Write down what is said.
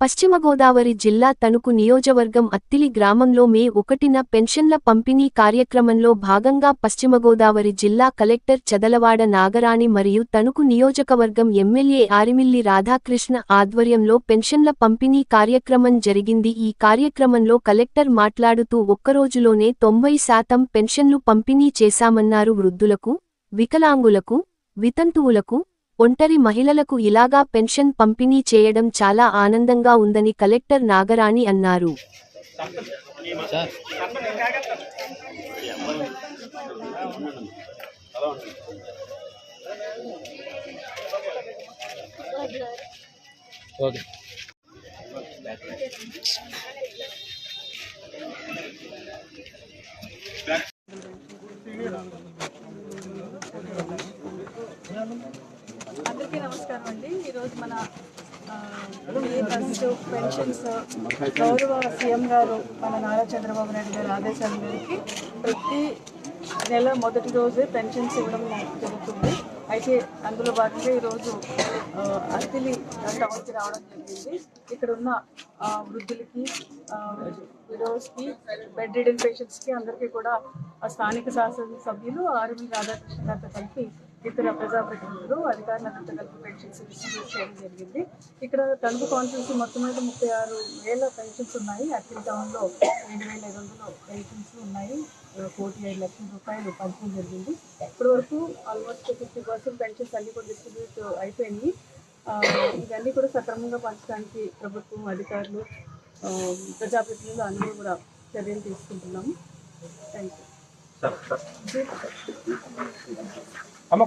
పశ్చిమ గోదావరి జిల్లా తణుకు నియోజవర్గం అత్తిలి గ్రామంలో మే ఒకటిన పెన్షన్ల పంపిణీ కార్యక్రమంలో భాగంగా పశ్చిమ గోదావరి జిల్లా కలెక్టర్ చదలవాడ నాగరాణి మరియు తణుకు నియోజకవర్గం ఎమ్మెల్యే ఆరిమిల్లి రాధాకృష్ణ ఆధ్వర్యంలో పెన్షన్ల పంపిణీ కార్యక్రమం జరిగింది. ఈ కార్యక్రమంలో కలెక్టర్ మాట్లాడుతూ ఒక్కరోజులోనే తొంభై శాతం పెన్షన్లు పంపిణీ చేశామన్నారు వృద్ధులకు వికలాంగులకు వితంతువులకు ఒంటరి మహిళలకు ఇలాగా పెన్షన్ పంపిణీ చేయడం చాలా ఆనందంగా ఉందని కలెక్టర్ నాగరాణి అన్నారు Thank you. అందరికీ నమస్కారం అండి. ఈరోజు మన ఫస్ట్ పెన్షన్స్ గౌరవ సీఎం గారు మన నారా చంద్రబాబు నాయుడు గారి ఆదేశాల మేరకి ప్రతి నెల మొదటి రోజే పెన్షన్స్ ఇవ్వడం జరుగుతుంది. అయితే అందులో భాగంగా ఈరోజు ఆ, అత్తిలి టౌన్కి రావడం జరిగింది. ఇక్కడ ఉన్న వృద్ధులకి విడోస్కి బెడ్ రిడెన్ పేషెంట్స్కి అందరికీ కూడా స్థానిక శాసన సభ్యులు ఆర్మీ రాధాకృష్ణ గారితో కలిపి ఇతర ప్రజాప్రతినిధులు అధికారులంతా కలిపి పెన్షన్స్ డిస్ట్రిబ్యూట్ చేయడం జరిగింది. ఇక్కడ తణుకు కాన్ఫరెన్స్ మొత్తం మీద ముప్పై ఆరు వేల పెన్షన్స్ ఉన్నాయి. అఖిల్ టౌన్లో రెండు వేల ఐదు వందల పెన్షన్స్ ఉన్నాయి. కోటి ఐదు లక్షల రూపాయలు పంచడం జరిగింది. ఇప్పటి వరకు ఆల్మోస్ట్ ఫిఫ్టీ పర్సెంట్ పెన్షన్స్ అన్నీ కూడా డిస్ట్రిబ్యూట్ అయిపోయినాయి. ఇవన్నీ కూడా సక్రమంగా పంచడానికి ప్రభుత్వం అధికారులు ప్రజాప్రతినిధులు అందరూ కూడా చర్యలు తీసుకుంటున్నాము. థ్యాంక్ యూ हम